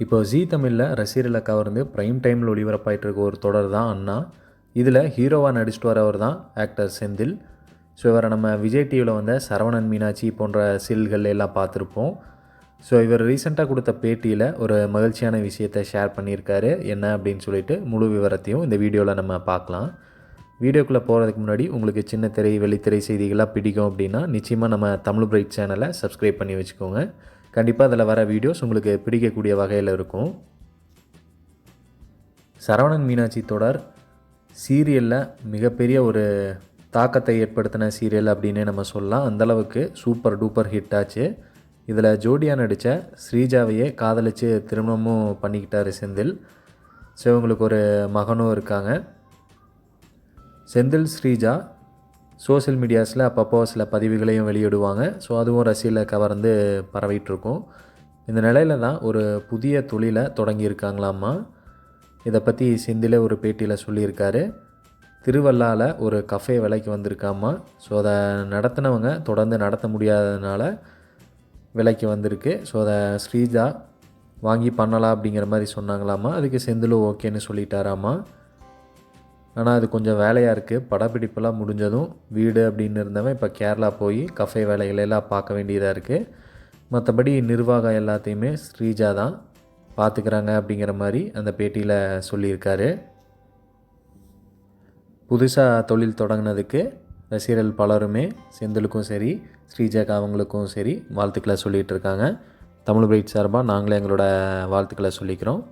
இப்போ ஜீ தமிழில் ரசிகர்களை கவர்ந்து ப்ரைம் டைமில் ஒளிபரப்பாயிட்டு இருக்க ஒரு தொடர் தான் அண்ணா. இதில் ஹீரோவாக நடிச்சிட்டு வரவர் தான் ஆக்டர் செந்தில். ஸோ இவரை நம்ம விஜய் டிவியில் வந்த சரவணன் மீனாட்சி போன்ற சீல்கள் எல்லாம் பார்த்துருப்போம். ஸோ இவர் ரீசெண்டாக கொடுத்த பேட்டியில் ஒரு மகிழ்ச்சியான விஷயத்தை ஷேர் பண்ணியிருக்காரு. என்ன அப்படின்னு சொல்லிட்டு முழு விவரத்தையும் இந்த வீடியோவில் நம்ம பார்க்கலாம். வீடியோக்குள்ளே போகிறதுக்கு முன்னாடி உங்களுக்கு சின்ன திரை வெளித்திரை செய்திகளாக பிடிக்கும் அப்படின்னா நிச்சயமாக நம்ம தமிழ் பிரைட் சேனலை சப்ஸ்கிரைப் பண்ணி வச்சுக்கோங்க. கண்டிப்பாக அதில் வர வீடியோஸ் உங்களுக்கு பிடிக்கக்கூடிய வகையில் இருக்கும். சரவணன் மீனாட்சி தொடர் சீரியலில் மிகப்பெரிய ஒரு தாக்கத்தை ஏற்படுத்தின சீரியல் அப்படின்னே நம்ம சொல்லலாம். அந்தளவுக்கு சூப்பர் டூப்பர் ஹிட் ஆச்சு. இதில் ஜோடியாக நடித்த ஸ்ரீஜாவையே காதலித்து திருமணமும் பண்ணிக்கிட்டார் செந்தில். ஸோ இவங்களுக்கு ஒரு மகனும் இருக்காங்க. செந்தில் ஸ்ரீஜா சோஷியல் மீடியாஸில் அப்பப்போ சில பதிவுகளையும் வெளியிடுவாங்க. ஸோ அதுவும் ரசியில் கவர்ந்து பரவிட்டுருக்கும். இந்த நிலையில தான் ஒரு புதிய தொழிலை தொடங்கியிருக்காங்களாம்மா. இதை பற்றி செந்திலே ஒரு பேட்டியில் சொல்லியிருக்காரு. திருவள்ளாவில் ஒரு கஃபே விலைக்கு வந்திருக்காம்மா. ஸோ அதை நடத்தினவங்க தொடர்ந்து நடத்த முடியாததுனால விலைக்கு வந்திருக்கு. ஸோ அதை ஸ்ரீஜா வாங்கி பண்ணலாம் அப்படிங்கிற மாதிரி சொன்னாங்களாம்மா. அதுக்கு செந்திலும் ஓகேன்னு சொல்லிட்டாராம்மா. ஆனால் அது கொஞ்சம் வேலையாக இருக்குது படப்பிடிப்பெல்லாம் முடிஞ்சதும் வீடு அப்படின்னு இருந்தவன் இப்போ கேரளா போய் கஃபே வேலைகளெல்லாம் பார்க்க வேண்டியதாக இருக்குது மற்றபடி நிர்வாகம் எல்லாத்தையுமே ஸ்ரீஜா தான் பார்த்துக்கிறாங்க அப்படிங்கிற மாதிரி அந்த பேட்டியில் சொல்லியிருக்காரு. புதுசாக தொழில் தொடங்கினதுக்கு ரசிகர்கள் பலருமே செந்திலுக்கும் சரி ஸ்ரீஜாக்கு அவங்களுக்கும் சரி வாழ்த்துக்களை சொல்லிகிட்டு இருக்காங்க. தமிழ் பிரைட் சார்பாக நாங்களே எங்களோட வாழ்த்துக்களை சொல்லிக்கிறோம்.